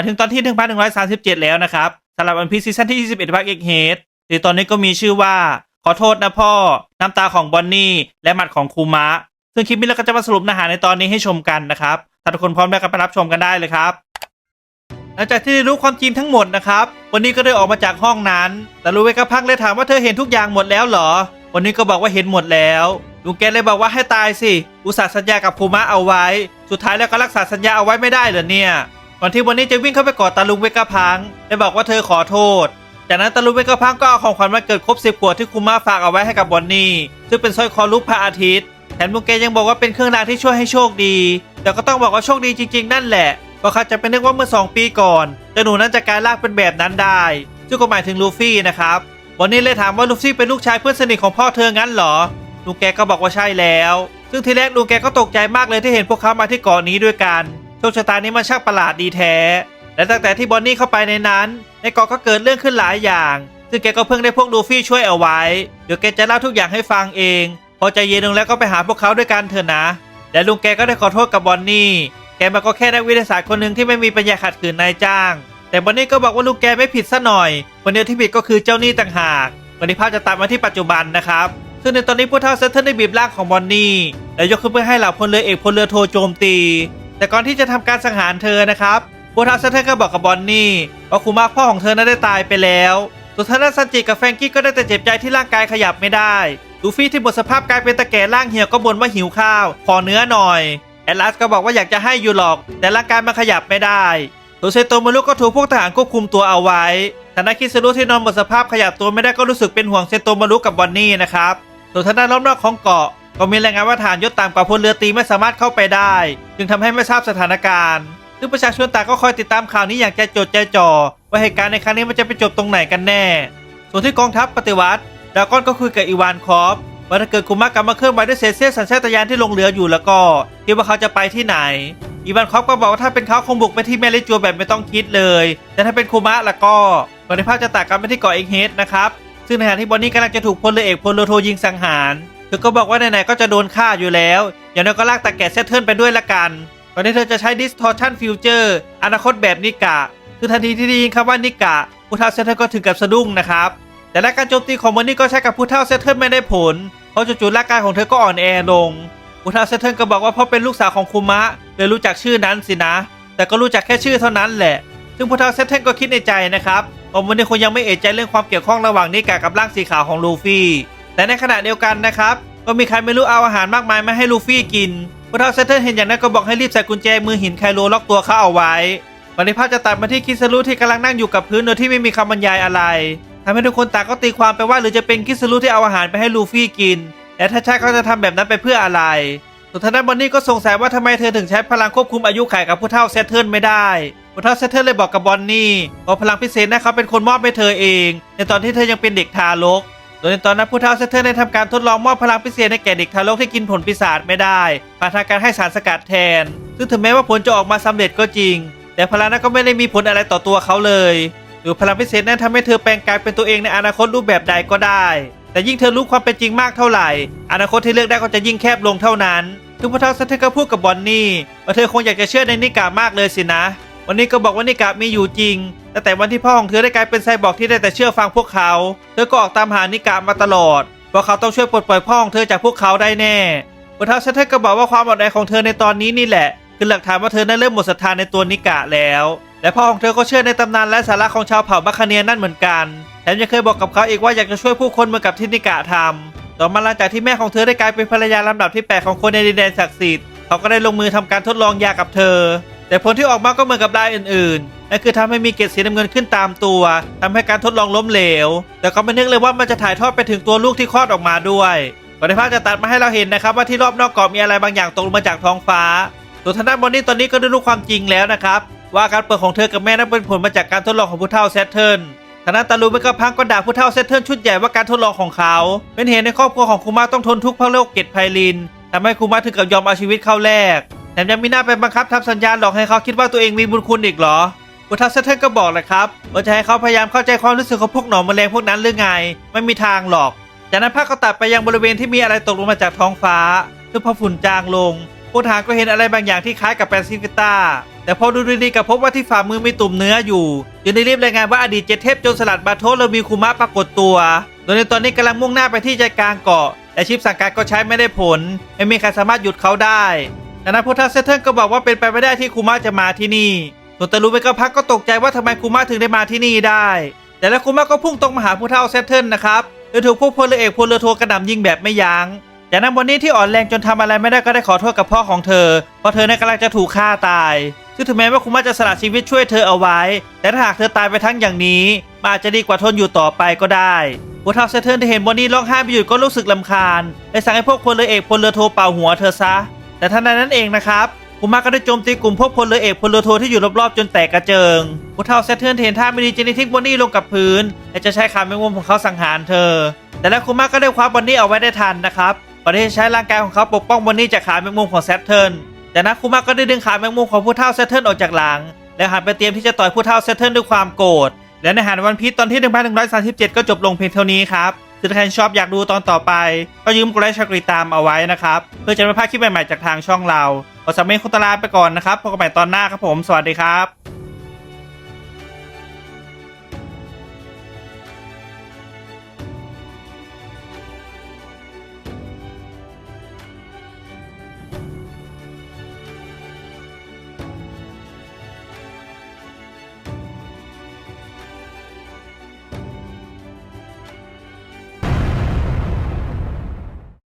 มาถึงตอนที่ 1137 แล้วนะครับสำหรับวันพีซีซั่นที่ 21ภาคเอกเฮดหรือตอนนี้ก็มีชื่อว่า ขอโทษนะพ่อ น้ำตาของบอนนี่และหมัดของคูมะ ซึ่งคลิปนี้เราก็จะมาสรุปเนื้อหาในตอนนี้ให้ชมกันนะครับ ถ้าทุกคนพร้อมแล้วก็ไปรับชมกันได้เลยครับหลังจากที่ได้รู้ความจริงทั้งหมดนะครับ วันนี้ก็ได้ออกมาจากห้องนั้น แต่รู้ไว้กระพักเลยถามว่าเธอเห็นทุกอย่างหมดแล้วเหรอ วันนี้ก็บอกว่าเห็นหมดแล้วลุงแกเลยบอกว่าให้ตายสิ อุตส่าห์สัญญากับภูมะเอาไว้ สุดท้ายแล้วก็รักษาสัญญาเอาไว้ไม่ได้เหรอเนี่ย ก่อนที่วันนี้จะวิ่งเข้าไปกอดตาลุงเวกะพังและบอกว่าเธอขอโทษ จากนั้นตาลุงเวกะพังก็เอาของขวัญวันเกิดครบสิบขวบที่คุมาฝากเอาไว้ให้กับบอนนี่ซึ่งเป็นสร้อยคอรูปพระอาทิตย์แถมลุงแกยังบอกว่าเป็นเครื่องรางที่ช่วยให้โชคดี แต่ก็ต้องบอกว่าโชคดีจริง ๆ นั่นแหละเพราะเขาจะเป็นนึกว่าเมื่อ 2 ปีก่อนเจ้าหนูนั้นจะกลายร่างเป็นแบบนั้นได้ซึ่งก็หมายถึงลูฟี่นะครับวันนี้เลยถามว่าลูฟี่เป็นลูกชายเพื่อนสนิทของพ่อเธองั้นเหรอลุงแกก็บอกว่าใช่แล้ว ซึ่งทีแรกลุงแกก็ตกใจมากเลยที่เห็นพวกเขามาที่เกาะนี้ด้วยกัน โชคชะตานี้มันช่างประหลาดดีแท้ และตั้งแต่ที่บอนนี่เข้าไปในนั้น ในเกาะก็เกิดเรื่องขึ้นหลายอย่าง ซึ่งแกก็เพิ่งได้พวกลูฟี่ช่วยเอาไว้ เดี๋ยวแกจะเล่าทุกอย่างให้ฟังเอง พอใจเย็นลงแล้วก็ไปหาพวกเขาด้วยกันเถอะนะ และลุงแกก็ได้ขอโทษกับบอนนี่ แกมันก็แค่นักวิทยาศาสตร์คนหนึ่งที่ไม่มีปัญญาขัดขืนนายจ้าง แต่บอนนี่ก็บอกว่าลุงแกไม่ผิดซะหน่อย คนเดียวที่ผิดก็คือเจ้าหนี้ต่างหาก วันนี้ภาพจะตัดมาที่ปัจจุบันนะครับซึ่งในตอนนี้ผู้เฒ่าเซตเทิลได้บีบร่างของบอนนี่แล้วยกขึ้นเพื่อให้เหล่าพลเรือเอกพลเรือโทโจมตี แต่ก่อนที่จะทำการสังหารเธอนะครับผู้เฒ่าเซเทิลก็บอกกับบอนนี่ว่าคุมาพ่อของเธอนั้นได้ตายไปแล้วส่วนทางด้านซันจิกับแฟงกี้ก็ได้แต่เจ็บใจที่ร่างกายขยับไม่ได้ลูฟี่ที่หมดสภาพกลายเป็นตะแก่ร่างเหี่ยวก็บ่นว่าหิวข้าว ขอเนื้อหน่อยแอลลัสก็บอกว่าอยากจะให้อยู่หรอก แต่ร่างกายมันขยับไม่ได้โตัวเซโตมารุก็ถูกพวกทหารควบคุมตัวเอาไว้ทางด้าคิสรุที่นอนหมดสภาพขยับตัวไม่ได้ก็รู้สึกเป็นห่วงเซโตมารุกับบอนนี่นะครับส่วนทางด้านรอบนอกของเกาะ ก็มีรายงานว่าทารยศต่ำกว่าพลเรือตีไม่สามารถเข้าไปได้ จึงทำให้ไม่ทราบสถานการณ์ ซึ่งประชาชนต่างก็คอยติดตามข่าวนี้อย่างใจจดใจจ่อว่าเหตุการณ์ในครั้งนี้มันจะไปจบตรงไหนกันแน่ ส่วนที่กองทัพปฏิวัติดาก้อนก็คุยกับอีวานคอฟว่าถ้าเกิดคุมะกลับมาเคลื่อนไหวด้วยเศษเสี้ยวสัญชาตญาณที่ลงเรืออยู่แล้วก็คิดว่าเขาจะไปที่ไหน อีวานคอฟก็บอกว่าถ้าเป็นเขาคงบุกไปที่แมริจัวแบบไม่ต้องคิดเลย แต่ถ้าเป็นคุมะแล้วก็ก่อนในภาพจะตัดกันไปที่เกาะเอกเฮดนะครับซึ่งในขณะที่บอนนี่กำลังจะถูกพลเรือเอกพลเรือโทยิงสังหาร เธอก็บอกว่าไหนๆก็จะโดนฆ่าอยู่แล้ว อย่างน้อยก็ลากตะแกะเซตเทิลไปด้วยละกันก่อนที่เธอจะใช้ distortion future อนาคตแบบนิกะ คือทันทีที่ได้ยินคำว่านิกะผู้เฒ่าเซตเทิลก็ถึงกับสะดุ้งนะครับ แต่และการโจมตีของบอนนี่ก็ใช้กับผู้เฒ่าเซตเทิลไม่ได้ผล เพราะจู่ๆร่างกายของเธอก็อ่อนแอลงผู้เฒ่าเซตเทิลก็บอกว่าเพราะเป็นลูกสาวของคุมะเลยรู้จักชื่อนั้นสินะ แต่ก็รู้จักแค่ชื่อเท่านั้นแหละ ซึ่งผู้เฒ่าเซตเทิลก็คิดในใจนะครับว่ามันนี่คงยังไม่เอะใจเรื่องความเกี่ยวข้องระหว่างนิกะกับร่างสีขาวของลูฟี่ แต่ในขณะเดียวกันนะครับ ก็มีใครไม่รู้เอาอาหารมากมายมาให้ลูฟี่กินผู้เฒ่าเซตเทิลเห็นอย่างนั้นก็บอกให้รีบใส่กุญแจมือหินไคโลล็อกตัวเขาเอาไว้วันนี้ภาพจะตัดมาที่คิสรุที่กำลังนั่งอยู่กับพื้นโดยที่ไม่มีคำบรรยายอะไรทำให้ทุกคนต่างก็ตีความไปว่าหรือจะเป็นคิสรุที่เอาอาหารไปให้ลูฟี่กินและถ้าใช่เขาจะทำแบบนั้นไปเพื่ออะไรส่วนทางด้านบอนนี่ก็สงสัยว่าทำไมเธอถึงใช้พลังควบคุมอายุขัยกับผู้เฒ่าเซตเทิลไม่ได้ผู้เฒ่าเซตเทิลเลยบอกกับบอนนี่ว่าพลังพิเศษนะเขาเป็นคนมอบให้เธอเอง ในตอนที่เธอยังเป็นเด็กทารก โดยในตอนนั้นผู้เฒ่าเซเทิลได้ทำการทดลองมอบพลังพิเศษให้แก่เด็กทารกที่กินผลปีศาจไม่ได้ผ่านทางการให้สารสกัดแทน ซึ่งถึงแม้ว่าผลจะออกมาสำเร็จก็จริง แต่พลังนั้นก็ไม่ได้มีผลอะไรต่อตัวเขาเลยหรือพลังพิเศษนั้นทำให้เธอแปลงกายเป็นตัวเองในอนาคตรูปแบบใดก็ได้ แต่ยิ่งเธอรู้ความเป็นจริงมากเท่าไหร่ อนาคตที่เลือกได้ก็จะยิ่งแคบลงเท่านั้นทุกผู้เฒ่าเซเทิลก็พูดกับบอนนี่ว่าเธอคงอยากจะเชื่อในนิกามากเลยสินะ วันนี้ก็บอกว่านิกามีอยู่จริง แต่แต่วันที่พ่อของเธอได้กลายเป็นไซบอร์กที่ได้แต่เชื่อฟังพวกเขา เธอก็ออกตามหานิกามาตลอดเพราะเขาต้องช่วยปลดปล่อยพ่อของเธอจากพวกเขาได้แน่ผู้าเซตเทก็บอกว่าความอ่อนแอของเธอในตอนนี้นี่แหละ คือหลักฐานว่าเธอนั้เริ่มหมดศรัทธาในตัวนิกะแล้ว และพ่อของเธอก็เชื่อในตำนานและสาระของชาวเผ่าบัคคเนียนนั่นเหมือนกันแถมยังเคยบอกกับเขาอีกว่าอยากจะช่วยผู้คนเหมือนกับที่นิกะทำต่อมาหลังจากที่แม่ของเธอได้กลายเป็นภรรยาลำดับที่แปดของคนในดินแดนศักดิ์สิทธิ์เขาก็ได้ลงมือทำการทดลองยากับเธอ แต่ผลที่ออกมาก็เหมือนกับรายอื่นๆนั่นคือทำให้มีเกล็ดสีน้ำเงินขึ้นตามตัวทำให้การทดลองล้มเหลว แต่ก็ไม่นึกเลยว่ามันจะถ่ายทอดไปถึงตัวลูกที่คลอดออกมาด้วยก่อนที่ภาพจะตัดมาให้เราเห็นนะครับว่าที่รอบนอกเกาะมีอะไรบางอย่างตกลงมาจากท้องฟ้าส่วนทางด้านบอนนี่ตอนนี้ก็ได้รู้ความจริงแล้วนะครับว่าการเปิดของเธอกับแม่นั้นเป็นผลมาจากการทดลองของผู้เฒ่าเซตเทิลทางด้านตาลูเมกะพังก็ด่าผู้เฒ่าเซตเทิลชุดใหญ่ว่าการทดลองของเขา เป็นเหตุในครอบครัวของคุมาต้องทนทุกข์เพราะโรคเกล็ดไพลินทำให้คุมาถึงกับยอมเอาชีวิตเข้าแลก แถมยังมีหน้าไปบังคับทำสัญญาหลอกให้เขาคิดว่าตัวเองมีบุญคุณอีกเหรอผู้เฒ่าเซเทิลก็บอกเลยครับว่าจะให้เขาพยายามเข้าใจความรู้สึกของพวกหนอนแมลงพวกนั้นหรือไง ไม่มีทางหรอก จากนั้นภาพก็ตัดไปยังบริเวณที่มีอะไรตกลงมาจากท้องฟ้าซึ่งพอฝุ่นจางลงผู้ทารก็เห็นอะไรบางอย่างที่คล้ายกับแปซิฟิต้า แต่พอดูดีๆกับพบว่าที่ฝ่ามือมีตุ่มเนื้ออยู่จึงได้รีบรายงานว่าอดีตเจเทพโจรสลัดบาโทและมีคุมะปรากฏตัว โดยในตอนนี้กำลังมุ่งหน้าไปที่ใจกลางเกาะแต่ชิปสังการก็ใช้ไม่ได้ผล ไม่มีใครสามารถหยุดเขาได้ ดังนั้นพุทธเซเทิลก็บอกว่าเป็นไปไม่ได้ที่คุมะจะมาที่นี่ส่วนตะลุไปก็พักก็ตกใจว่าทำไมคุมะถึงได้มาที่นี่ได้ แต่แล้วคุมะก็พุ่งตรงมาหาผู้เฒ่าเซเทิลนะครับโดยถูกพวกพลเรือเอกพลเรือโทกระหน่ำยิงแบบไม่ยัง้งจากนั้นวันนี้ที่อ่อนแรงจนทำอะไรไม่ได้ก็ได้ขอโทษกับพ่อของเธอ เพราะเธอเนี่ยกำลังจะถูกฆ่าตาย ซึ่งถึงแม้ว่าคุมาจะสละชีวิตช่วยเธอเอาไว้ แต่ถ้าหากเธอตายไปทั้งอย่างนี้มันอาจจะดีกว่าทนอยู่ต่อไปก็ได้ผู้เฒ่าเซเทิร์นที่เห็นบอนนี่ร้องไห้ไปหยุดก็รู้สึกลำคาญเลยสั่งให้พวกพลเรือเอกพลเรือโทเป่าหัวเธอซะ แต่ทันใดนั้นเองนะครับคุมาก็ได้โจมตีกลุ่มพวกพลเรือเอกพลเรือโทที่อยู่รอบๆจนแตกกระเจิงผู้เฒ่าเซเทิร์นเห็นท่าไม่ดีจึงได้ทิ้งบอนนี่ลงกับพื้น และจะใช้ขาแมงมุมของเขาสังหารเธอ แต่แล้วคุมาก็ได้คว้าบอนนี่เอาไว้ได้ทันนะครับก่อนที่จะใช้ร่างกายของเขาปกป้องบอนนี่จากขาแมงมุมของแซตเทิร์นจากนั้นคุมาก็ได้ดึงขาแมงมุมของผู้เฒ่าแซเทิร์นออกจากหลัง และหันไปเตรียมที่จะต่อยผู้เฒ่าแซเทิร์นด้วยความโกรธและในหารวันพีชตอนที่ 1137 ก็จบลงเพียงเท่านี้ครับ ถ้าใครชอบอยากดูตอนต่อไป ก็ยืมกดไลค์ชากรีตามเอาไว้นะครับ เพื่อจะไม่พลาดคลิปใหม่ๆจากทางช่องเราขอสำเร็จคุณตลาไปก่อนนะครับพบกันใหม่ตอนหน้าครับผม สวัสดีครับ